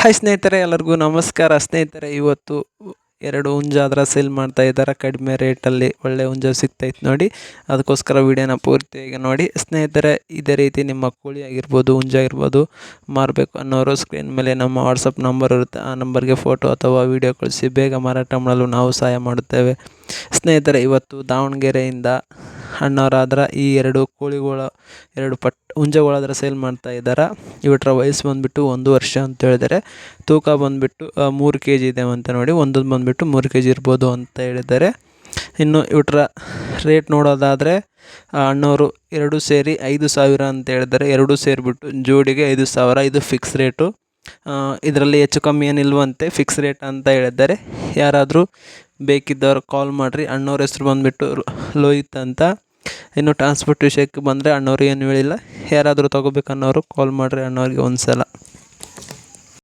Hi ಸ್ನೇಹಿತರೆ, ಎಲ್ಲರಿಗೂ ನಮಸ್ಕಾರ. ಸ್ನೇಹಿತರೆ, ಇವತ್ತು ಎರಡು ಹುಂಜಾದ್ರ ಸೇಲ್ ಮಾಡ್ತಾ ಇದ್ದಾರೆ. ಕಡಿಮೆ ರೇಟಲ್ಲಿ ಒಳ್ಳೆ ಹುಂಜ ಸಿಗ್ತೈತೆ ನೋಡಿ. ಅದಕ್ಕೋಸ್ಕರ ವಿಡಿಯೋನ ಪೂರ್ತಿಯಾಗಿ ನೋಡಿ. ಸ್ನೇಹಿತರೆ, ಇದೇ ರೀತಿ ನಿಮ್ಮ ಕೋಳಿ ಆಗಿರ್ಬೋದು, ಹುಂಜ ಆಗಿರ್ಬೋದು, ಮಾರಬೇಕು ಅನ್ನೋರು ಸ್ಕ್ರೀನ್ ಮೇಲೆ ನಮ್ಮ ವಾಟ್ಸಪ್ ನಂಬರ್ ಇರುತ್ತೆ. ಆ ನಂಬರ್ಗೆ ಫೋಟೋ ಅಥವಾ ವಿಡಿಯೋ ಕಳಿಸಿ. ಬೇಗ ಮಾರಾಟ ಮಾಡಲು ನಾವು ಸಹಾಯ ಮಾಡುತ್ತೇವೆ. ಸ್ನೇಹಿತರೆ, ಇವತ್ತು ದಾವಣಗೆರೆಯಿಂದ ಅಣ್ಣವರಾದ್ರೆ ಈ ಎರಡು ಕೋಳಿಗಳ, ಎರಡು ಪಟ್, ಹುಂಜಗಳಾದ್ರೆ ಸೇಲ್ ಮಾಡ್ತಾ ಇದ್ದಾರೆ. ಇವಟ್ರ ವಯಸ್ಸು ಬಂದುಬಿಟ್ಟು ಒಂದು ವರ್ಷ ಅಂತ ಹೇಳಿದ್ದಾರೆ ತೂಕ ಬಂದುಬಿಟ್ಟು ಮೂರು ಕೆ ಜಿ ಇದೆ ಅಂತ ನೋಡಿ, ಒಂದೊಂದು ಬಂದುಬಿಟ್ಟು ಮೂರು ಕೆ ಜಿ ಇರ್ಬೋದು ಅಂತ ಹೇಳಿದ್ದಾರೆ. ಇನ್ನು ಇವಟ್ರ ರೇಟ್ ನೋಡೋದಾದರೆ ಅಣ್ಣವರು ಎರಡು ಸೇರಿ ಐದು ಸಾವಿರ ಅಂತ ಹೇಳಿದ್ದಾರೆ. ಎರಡು ಸೇರಿಬಿಟ್ಟು ಜೋಡಿಗೆ ಐದು ಸಾವಿರ, ಇದು ಫಿಕ್ಸ್ ರೇಟು. ಇದರಲ್ಲಿ ಹೆಚ್ಚು ಕಮ್ಮಿ ಏನಿಲ್ವಂತೆ, ಫಿಕ್ಸ್ ರೇಟ್ ಅಂತ ಹೇಳಿದ್ದಾರೆ. ಯಾರಾದರೂ ಬೇಕಿದ್ದವ್ರು ಕಾಲ್ ಮಾಡಿರಿ. ಅಣ್ಣವ್ರ ಹೆಸ್ರು ಬಂದುಬಿಟ್ಟು ಲೋಹಿತ್ ಅಂತ. ಇನ್ನು ಟ್ರಾನ್ಸ್ಪೋರ್ಟ್ ವಿಷಯಕ್ಕೆ ಬಂದರೆ ಅಣ್ಣವ್ರಿಗೆ ಏನು ಹೇಳಿಲ್ಲ. ಯಾರಾದರೂ ತೊಗೋಬೇಕನ್ನೋರು ಕಾಲ್ ಮಾಡಿರಿ ಅಣ್ಣವ್ರಿಗೆ ಒಂದು ಸಲ